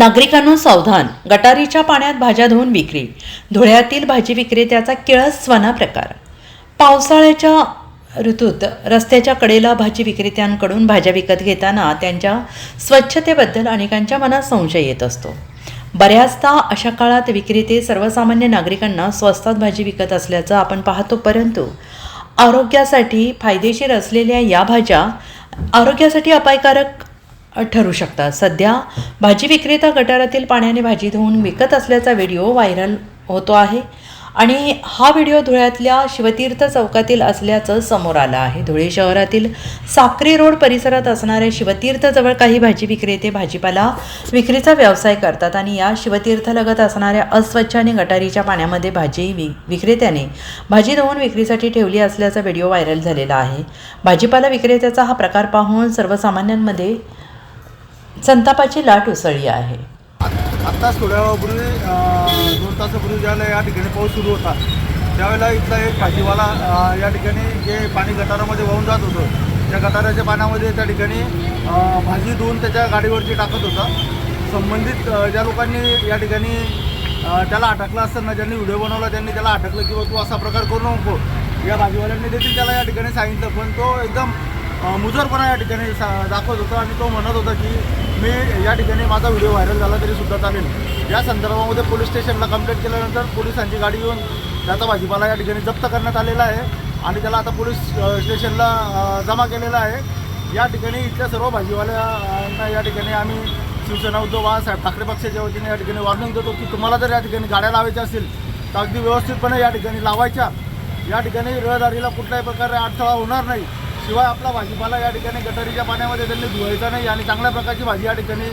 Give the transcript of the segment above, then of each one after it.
नागरिकांनो सावधान गटारीच्या पाण्यात भाज्या धुवून विक्री धुळ्यातील भाजी विक्रेत्याचा किळसवाना प्रकार पावसाळ्याच्या ऋतूत रस्त्याच्या कडेला भाजी विक्रेत्यांकडून भाज्या विकत घेताना त्यांच्या स्वच्छतेबद्दल अनेकांच्या मनात संशय येत असतो. बऱ्याचदा अशा काळात विक्रेते सर्वसामान्य नागरिकांना स्वस्तात भाजी विकत असल्याचं आपण पाहतो परंतु आरोग्यासाठी फायदेशीर असलेल्या या भाज्या आरोग्यासाठी अपायकारक ठरू शकतात. सध्या भाजी विक्रेता गटारातील पाण्याने भाजी धुवून विकत असल्याचा व्हिडिओ व्हायरल होतो आहे आणि हा व्हिडिओ धुळ्यातल्या शिवतीर्थ चौकातील असल्याचं समोर आलं आहे. धुळे शहरातील साक्री रोड परिसरात असणाऱ्या शिवतीर्थजवळ काही भाजी विक्रेते भाजीपाला विक्रीचा व्यवसाय करतात आणि या शिवतीर्थलगत असणाऱ्या अस्वच्छ आणि गटारीच्या पाण्यामध्ये भाजी वि विक्रेत्याने भाजी धुवून विक्रीसाठी ठेवली असल्याचा व्हिडिओ व्हायरल झालेला आहे. भाजीपाला विक्रेत्याचा हा प्रकार पाहून सर्वसामान्यांमध्ये संतापाची लाट उसळली आहे. आत्ताच थोड्या वेळापूर्वी दोन तासापूर्वी ज्यावेळेला या ठिकाणी पाऊस सुरू होता त्यावेळेला इथला एक भाजीवाला या ठिकाणी जे पाणी गटारामध्ये वाहून जात होतं त्या गटाराच्या पाण्यामध्ये त्या ठिकाणी भाजी धुवून त्याच्या गाडीवरती टाकत होता. संबंधित ज्या लोकांनी या ठिकाणी त्याला अटकलं असताना ज्यांनी व्हिडिओ बनवला त्यांनी त्याला अटकलं किंवा तू असा प्रकार करू नको. या भाजीवाल्यांनी देखील त्याला या ठिकाणी सांगितलं पण तो एकदम मुजरपणा या ठिकाणी सा दाखवत होता आणि तो म्हणत होता की मी या ठिकाणी माझा व्हिडिओ व्हायरल झाला तरी सुद्धा चालेल. या संदर्भामध्ये पोलीस स्टेशनला कंप्लेंट केल्यानंतर पोलिसांची गाडी येऊन त्याचा भाजीपाला या ठिकाणी जप्त करण्यात आलेला आहे आणि त्याला आता पोलीस स्टेशनला जमा केलेला आहे. या ठिकाणी इथल्या सर्व भाजीवाल्यांना या ठिकाणी आम्ही शिवसेना उद्धव बाळासाहेब ठाकरे पक्षाच्या वतीने या ठिकाणी वॉर्निंग देतो की तुम्हाला जर या ठिकाणी गाड्या लावायच्या असतील तर अगदी व्यवस्थितपणे या ठिकाणी लावायच्या. या ठिकाणी रहदारीला कुठल्याही प्रकारे अडथळा होणार नाही. शिवाय आपला भाजीपाला या ठिकाणी गटारीच्या पाण्यामध्ये त्यांनी धुवायचा नाही आणि चांगल्या प्रकारची भाजी या ठिकाणी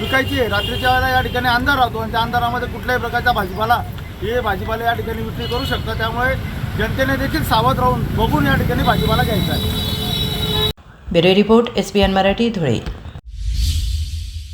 विकायची आहे. रात्रीच्या वेळेला या ठिकाणी अंधार राहतो आणि त्या अंधारामध्ये कुठल्याही प्रकारचा भाजीपाला हे भाजीपाला या ठिकाणी विक्री करू शकतात. त्यामुळे जनतेने देखील सावध राहून बघून या ठिकाणी भाजीपाला घ्यायचा आहे. Bureau report S B N Marathi Dhule.